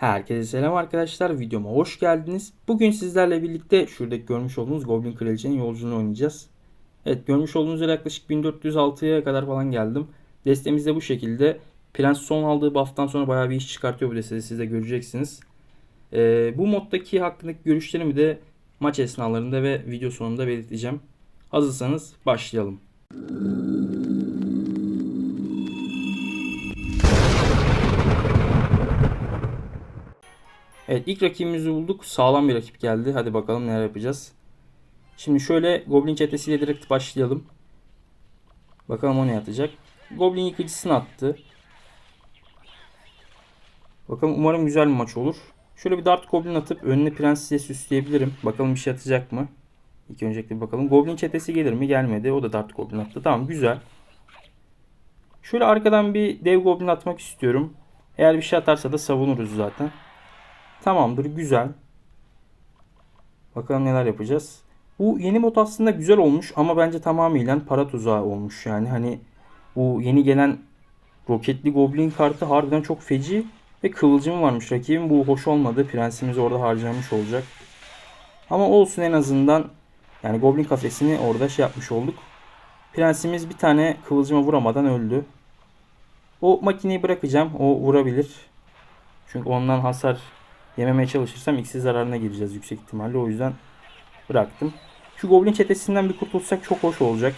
Herkese selam arkadaşlar. Videoma hoş geldiniz. Bugün sizlerle birlikte şuradaki görmüş olduğunuz Goblin Kraliçenin yolculuğunu oynayacağız. Evet görmüş olduğunuz üzere yaklaşık 1406'ya kadar falan geldim. Destemiz de bu şekilde. Prens son aldığı buff'tan sonra bayağı bir iş çıkartıyor bu destede siz de göreceksiniz. Ee, bu moddaki hakkındaki görüşlerimi de maç esnalarında ve video sonunda belirteceğim. Hazırsanız başlayalım. Evet ilk rakibimizi bulduk. Sağlam bir rakip geldi. Hadi bakalım neler yapacağız. Şimdi şöyle Goblin çetesiyle direkt başlayalım. Bakalım o ne atacak. Goblin yıkıcısını attı. Bakalım umarım güzel bir maç olur. Şöyle bir Dart Goblin atıp önüne Prenses'e süsleyebilirim. Bakalım bir şey atacak mı? İlk öncelikle bir bakalım. Goblin çetesi gelir mi? Gelmedi. O da Dart Goblin attı. Tamam güzel. Şöyle arkadan bir dev Goblin atmak istiyorum. Eğer bir şey atarsa da savunuruz zaten. Tamamdır güzel. Bakalım neler yapacağız. Bu yeni mod aslında güzel olmuş ama bence tamamıyla para tuzağı olmuş yani. Hani bu yeni gelen roketli goblin kartı harbiden çok feci ve kıvılcım varmış. Rakibin bu hoş olmadı. Prensimiz orada harcamış olacak. Ama olsun en azından yani goblin kafesini orada şey yapmış olduk. Prensimiz bir tane kıvılcıma vuramadan öldü. O makineyi bırakacağım. O vurabilir. Çünkü ondan hasar yememeye çalışırsam ikisi zararına gireceğiz yüksek ihtimalle. O yüzden bıraktım. Şu goblin çetesinden bir kurtulsak çok hoş olacak.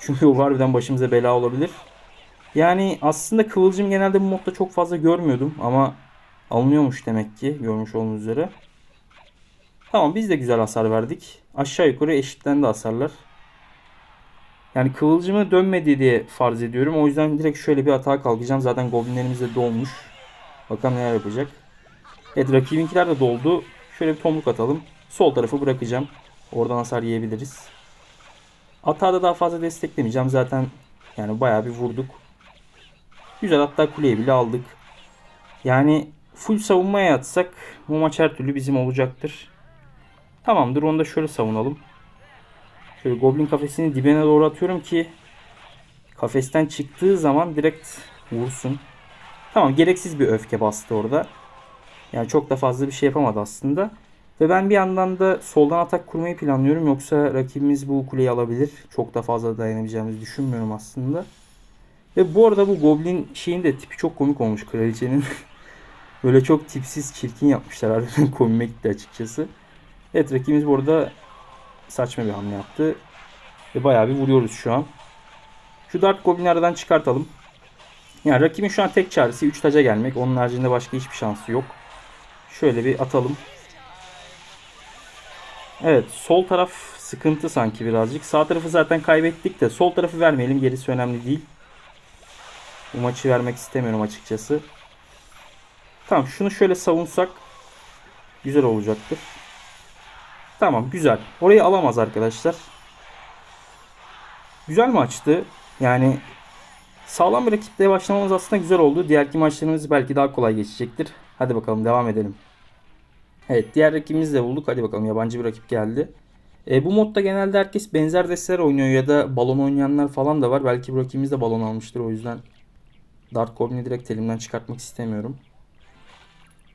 Çünkü o harbiden başımıza bela olabilir. Yani aslında kıvılcım genelde bu modda çok fazla görmüyordum ama alınıyormuş demek ki görmüş olduğunuz üzere. Tamam biz de güzel hasar verdik. Aşağı yukarı eşitlendi hasarlar. Yani kıvılcımı dönmedi diye farz ediyorum. O yüzden direkt şöyle bir atağa kalkacağım. Zaten goblinlerimiz de dolmuş. Bakalım neler yapacak. Evet rakibinkiler de doldu. Şöyle bir tomruk atalım. Sol tarafı bırakacağım. Oradan hasar yiyebiliriz. Atağı da daha fazla desteklemeyeceğim. Zaten yani bayağı bir vurduk. Güzel hatta kuleyi bile aldık. Yani full savunmaya atsak bu maç her türlü bizim olacaktır. Tamamdır onu da şöyle savunalım. Şöyle goblin kafesini dibine doğru atıyorum ki kafesten çıktığı zaman direkt vursun. Tamam gereksiz bir öfke bastı orada. Yani çok da fazla bir şey yapamadı aslında. Ve ben bir yandan da soldan atak kurmayı planlıyorum. Yoksa rakibimiz bu kuleyi alabilir. Çok da fazla dayanabileceğimizi düşünmüyorum aslında. Ve bu arada bu Goblin şeyin de tipi çok komik olmuş kraliçenin. Böyle çok tipsiz çirkin yapmışlar. Harbiden komime gitti açıkçası. Evet rakibimiz bu arada saçma bir hamle yaptı. Ve bayağı bir vuruyoruz şu an. Şu Dart Goblin'i aradan çıkartalım. Yani rakibin şu an tek çaresi 3 taca gelmek. Onun haricinde başka hiçbir şansı yok. Şöyle bir atalım. Evet sol taraf sıkıntı sanki birazcık. Sağ tarafı zaten kaybettik de sol tarafı vermeyelim. Gerisi önemli değil. Bu maçı vermek istemiyorum açıkçası. Tamam şunu şöyle savunsak güzel olacaktır. Tamam güzel. Orayı alamaz arkadaşlar. Güzel maçtı. Yani sağlam bir rakiple başlamamız aslında güzel oldu. Diğerki maçlarımız belki daha kolay geçecektir. Hadi bakalım devam edelim. Evet diğer rakibimizi de bulduk. Hadi bakalım yabancı bir rakip geldi. E, bu modda genelde herkes benzer desteler oynuyor ya da balon oynayanlar falan da var. Belki bu rakibimiz de balon almıştır o yüzden Dart Goblin'i direkt elimden çıkartmak istemiyorum.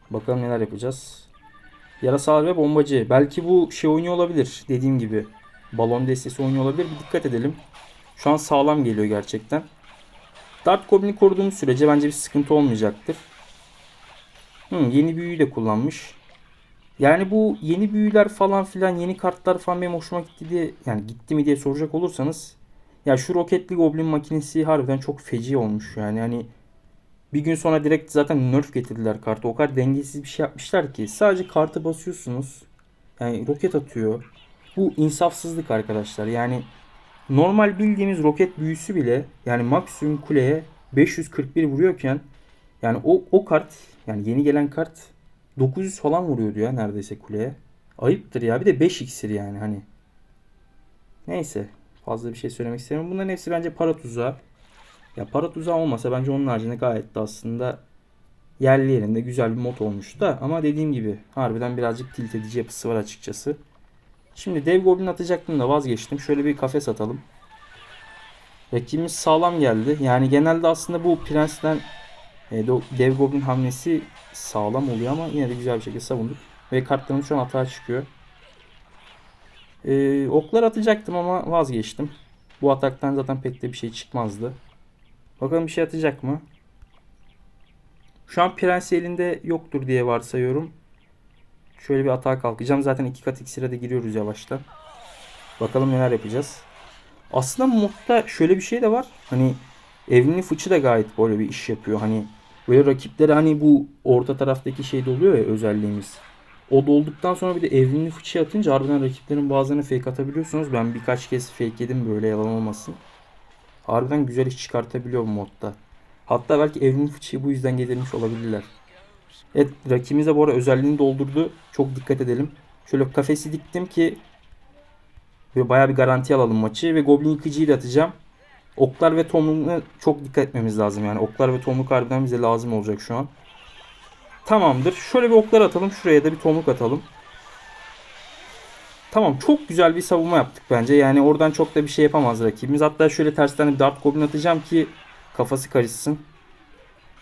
Bakalım neler yapacağız. Yarasal ve bombacı. Belki bu şey oynuyor olabilir. Dediğim gibi balon destesi oynuyor olabilir. Bir dikkat edelim. Şu an sağlam geliyor gerçekten. Dart Goblin'i koruduğumuz sürece bence bir sıkıntı olmayacaktır. Hmm, yeni büyüyü de kullanmış. Yani bu yeni büyüler falan filan yeni kartlar falan benim hoşuma gitti diye yani gitti mi diye soracak olursanız ya şu roketli goblin makinesi harbiden çok feci olmuş yani hani bir gün sonra direkt zaten nerf getirdiler kartı. O kadar dengesiz bir şey yapmışlar ki sadece kartı basıyorsunuz. Yani roket atıyor. Bu insafsızlık arkadaşlar. Yani normal bildiğimiz roket büyüsü bile yani maksimum kuleye 541 vuruyorken yani o o kart yani yeni gelen kart 900 falan vuruyordu ya neredeyse kuleye. Ayıptır ya. Bir de 5 iksir yani hani. Neyse. Fazla bir şey söylemek istemiyorum. Bunların hepsi bence para tuzağı. Ya para tuzağı olmasa bence onun haricinde gayet de aslında yerli yerinde güzel bir mod olmuştu da. Ama dediğim gibi harbiden birazcık tilt edici yapısı var açıkçası. Şimdi dev goblin atacaktım da vazgeçtim. Şöyle bir kafes atalım. Rakibimiz sağlam geldi. Yani genelde aslında bu prensten E, dev goblin hamlesi sağlam oluyor ama yine de güzel bir şekilde savunduk. Ve kartlarımız şu an atağa çıkıyor. E, oklar atacaktım ama vazgeçtim. Bu ataktan zaten pek de bir şey çıkmazdı. Bakalım bir şey atacak mı? Şu an prens elinde yoktur diye varsayıyorum. Şöyle bir atağa kalkacağım. Zaten iki kat iksire de giriyoruz yavaştan. Bakalım neler yapacağız. Aslında modda şöyle bir şey de var. Hani evrimli fıçı da gayet böyle bir iş yapıyor. Hani böyle rakiplere hani bu orta taraftaki şey de oluyor ya özelliğimiz. O dolduktan sonra bir de evrimli fıçı atınca harbiden rakiplerin bazılarını fake atabiliyorsunuz. Ben birkaç kez fake yedim böyle yalan olmasın. Harbiden güzel iş çıkartabiliyor modda. Hatta belki evrimli fıçıyı bu yüzden getirmiş olabilirler. Evet rakibimiz de bu arada özelliğini doldurdu. Çok dikkat edelim. Şöyle kafesi diktim ki böyle bayağı bir garanti alalım maçı ve Goblin yıkıcıyı da atacağım. Oklar ve tomrukla çok dikkat etmemiz lazım yani. Oklar ve tomruk harbiden bize lazım olacak şu an. Tamamdır. Şöyle bir oklar atalım. Şuraya da bir tomruk atalım. Tamam çok güzel bir savunma yaptık bence. Yani oradan çok da bir şey yapamaz rakibimiz. Hatta şöyle tersten bir dart goblin atacağım ki kafası karışsın.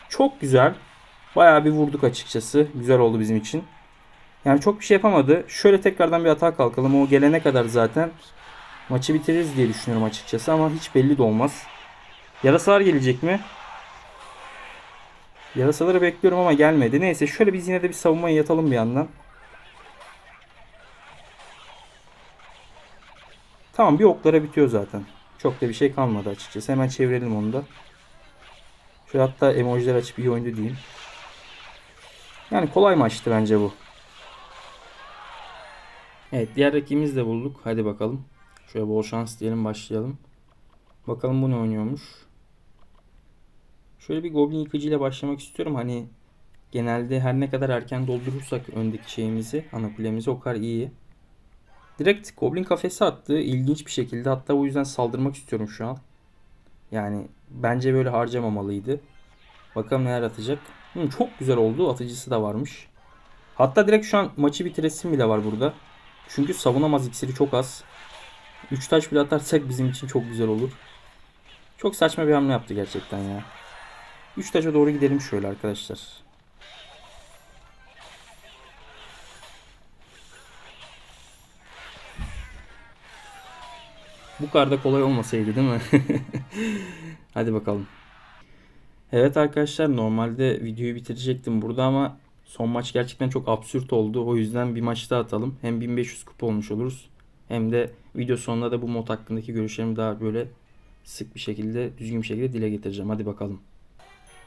Çok güzel. Bayağı bir vurduk açıkçası. Güzel oldu bizim için. Yani çok bir şey yapamadı. Şöyle tekrardan bir atağa kalkalım. O gelene kadar zaten maçı bitiririz diye düşünüyorum açıkçası ama hiç belli de olmaz. Yarasalar gelecek mi? Yarasaları bekliyorum ama gelmedi. Neyse şöyle biz yine de bir savunmaya yatalım bir yandan. Tamam bir oklara bitiyor zaten. Çok da bir şey kalmadı açıkçası. Hemen çevirelim onu da. Şöyle hatta emojiler açıp iyi oyundu diyeyim. Yani kolay maçtı bence bu. Evet diğer rakibimizi de bulduk. Hadi bakalım. Şöyle bol şans diyelim başlayalım. Bakalım bu ne oynuyormuş. Şöyle bir goblin yıkıcıyla başlamak istiyorum. Hani genelde her ne kadar erken doldurursak öndeki şeyimizi, ana kulemizi o kadar iyi. Direkt goblin kafesi attı. İlginç bir şekilde. Hatta o yüzden saldırmak istiyorum şu an. Yani bence böyle harcamamalıydı. Bakalım neler atacak. Hı, çok güzel oldu. Atıcısı da varmış. Hatta direkt şu an maçı bitiresim bile var burada. Çünkü savunamaz iksiri çok az. 3 taş bile atarsak bizim için çok güzel olur. Çok saçma bir hamle yaptı gerçekten ya. 3 taşa doğru gidelim şöyle arkadaşlar. Bu kadar da kolay olmasaydı değil mi? Hadi bakalım. Evet arkadaşlar normalde videoyu bitirecektim burada ama son maç gerçekten çok absürt oldu. O yüzden bir maç daha atalım. Hem 1500 kupa olmuş oluruz. Hem de video sonunda da bu mod hakkındaki görüşlerimi daha böyle sık bir şekilde, düzgün bir şekilde dile getireceğim. Hadi bakalım.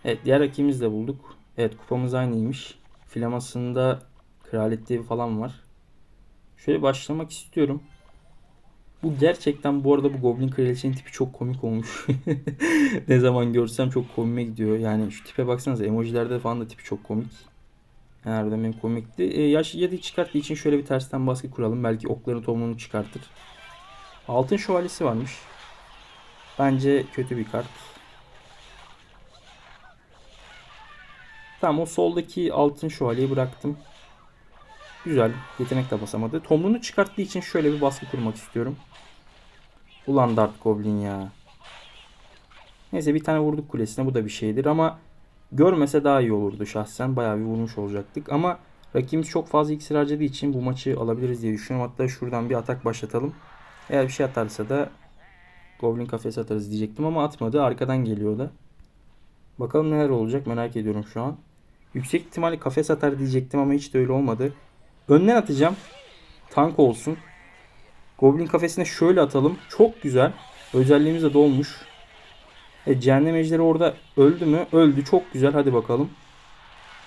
Evet diğer rakibimizi de bulduk. Evet kupamız aynıymış. Filamasında kraliyet devi falan var. Şöyle başlamak istiyorum. Bu gerçekten bu arada bu Goblin Kraliçenin tipi çok komik olmuş. ne zaman görsem çok komime gidiyor. Yani şu tipe baksanıza emojilerde falan da tipi çok komik. Harbiden benim komikti. E, yaş 7 çıkarttığı için şöyle bir tersten baskı kuralım. Belki okların tohumunu çıkartır. Altın şövalyesi varmış. Bence kötü bir kart. Tamam o soldaki altın şövalyeyi bıraktım. Güzel. Yetenek de basamadı. Tomruğunu çıkarttığı için şöyle bir baskı kurmak istiyorum. Ulan Dart Goblin ya. Neyse bir tane vurduk kulesine. Bu da bir şeydir ama görmese daha iyi olurdu şahsen. Bayağı bir vurmuş olacaktık. Ama rakibimiz çok fazla iksir harcadığı için bu maçı alabiliriz diye düşünüyorum. Hatta şuradan bir atak başlatalım. Eğer bir şey atarsa da Goblin kafesi atarız diyecektim ama atmadı. Arkadan geliyor da. Bakalım neler olacak merak ediyorum şu an. Yüksek ihtimalle kafes atar diyecektim ama hiç de öyle olmadı. Önden atacağım. Tank olsun. Goblin kafesine şöyle atalım. Çok güzel. Özelliğimiz de dolmuş. E, cehennem ejderi orada öldü mü? Öldü. Çok güzel. Hadi bakalım.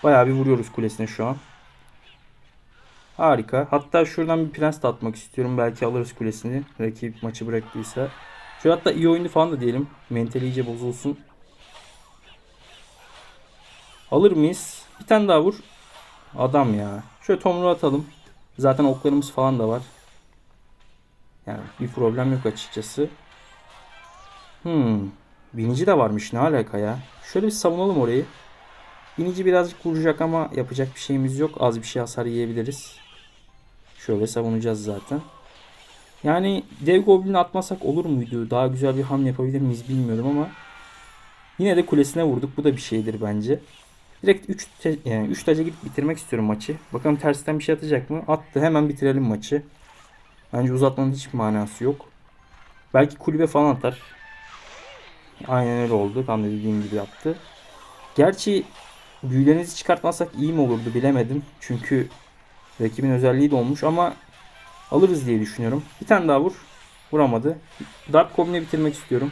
Bayağı bir vuruyoruz kulesine şu an. Harika. Hatta şuradan bir prens de atmak istiyorum. Belki alırız kulesini. Rakip maçı bıraktıysa. Şu hatta iyi oyundu falan da diyelim. Mentali iyice bozulsun. Alır mıyız? Bir tane daha vur. Adam ya. Şöyle tomruğu atalım. Zaten oklarımız falan da var. Yani bir problem yok açıkçası. Hmm. Binici de varmış ne alaka ya. Şöyle bir savunalım orayı. Binici birazcık vuracak ama yapacak bir şeyimiz yok. Az bir şey hasar yiyebiliriz. Şöyle savunacağız zaten. Yani dev goblini atmasak olur muydu? Daha güzel bir hamle yapabilir miyiz bilmiyorum ama Yine de kulesine vurduk. Bu da bir şeydir bence. Direkt 3 yani 3 taca gidip bitirmek istiyorum maçı. Bakalım tersten bir şey atacak mı? Attı. Hemen bitirelim maçı. Bence uzatmanın hiçbir manası yok. Belki kulübe falan atar. Aynen öyle oldu. Tam da dediğim gibi yaptı. Gerçi büyülerinizi çıkartmazsak iyi mi olurdu bilemedim. Çünkü rakibin özelliği de olmuş ama alırız diye düşünüyorum. Bir tane daha vur. Vuramadı. Dark Goblin'i bitirmek istiyorum.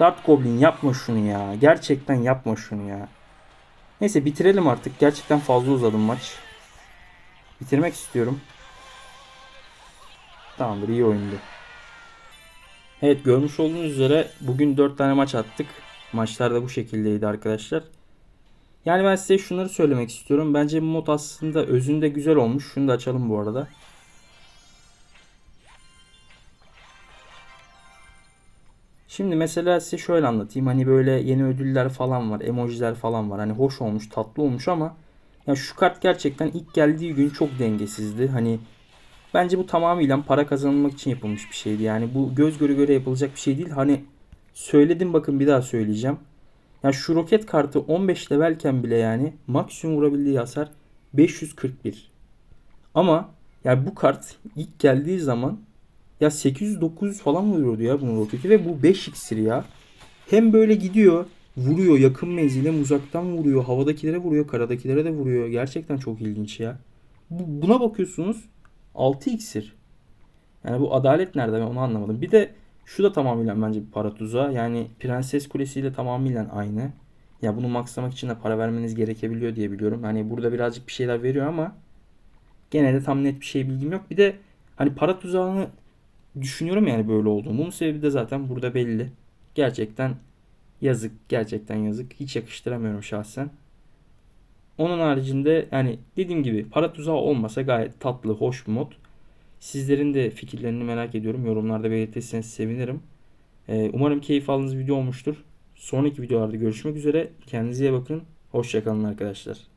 Dark Goblin yapma şunu ya. Gerçekten yapma şunu ya. Neyse bitirelim artık. Gerçekten fazla uzadı maç. Bitirmek istiyorum. Tamamdır iyi oyundu. Evet görmüş olduğunuz üzere bugün 4 tane maç attık. Maçlar da bu şekildeydi arkadaşlar. Yani ben size şunları söylemek istiyorum. Bence bu mod aslında özünde güzel olmuş. Şunu da açalım bu arada. Şimdi mesela size şöyle anlatayım. Hani böyle yeni ödüller falan var. Emojiler falan var. Hani hoş olmuş, tatlı olmuş ama ya şu kart gerçekten ilk geldiği gün çok dengesizdi. Hani bence bu tamamıyla para kazanılmak için yapılmış bir şeydi. Yani bu göz göre göre yapılacak bir şey değil. Hani söyledim bakın bir daha söyleyeceğim. Ya şu roket kartı 15 levelken bile yani maksimum vurabildiği hasar 541. Ama yani bu kart ilk geldiği zaman ya 800-900 falan vuruyordu ya bunun roketi ve bu 5 iksir ya. Hem böyle gidiyor vuruyor yakın menzile uzaktan vuruyor havadakilere vuruyor karadakilere de vuruyor. Gerçekten çok ilginç ya. Bu, buna bakıyorsunuz 6 iksir. Yani bu adalet nerede ben onu anlamadım. Bir de şu da tamamıyla bence bir para tuzağı. Yani Prenses Kulesi ile tamamıyla aynı. Ya bunu maxlamak için de para vermeniz gerekebiliyor diye biliyorum. Hani burada birazcık bir şeyler veriyor ama gene de tam net bir şey bilgim yok. Bir de hani para tuzağını düşünüyorum yani böyle olduğunu. Bunun sebebi de zaten burada belli. Gerçekten yazık. Gerçekten yazık. Hiç yakıştıramıyorum şahsen. Onun haricinde yani dediğim gibi para tuzağı olmasa gayet tatlı, hoş bir mod. Sizlerin de fikirlerini merak ediyorum. Yorumlarda belirtirseniz sevinirim. Ee, umarım keyif aldığınız video olmuştur. Sonraki videolarda görüşmek üzere. Kendinize iyi bakın. Hoşçakalın arkadaşlar.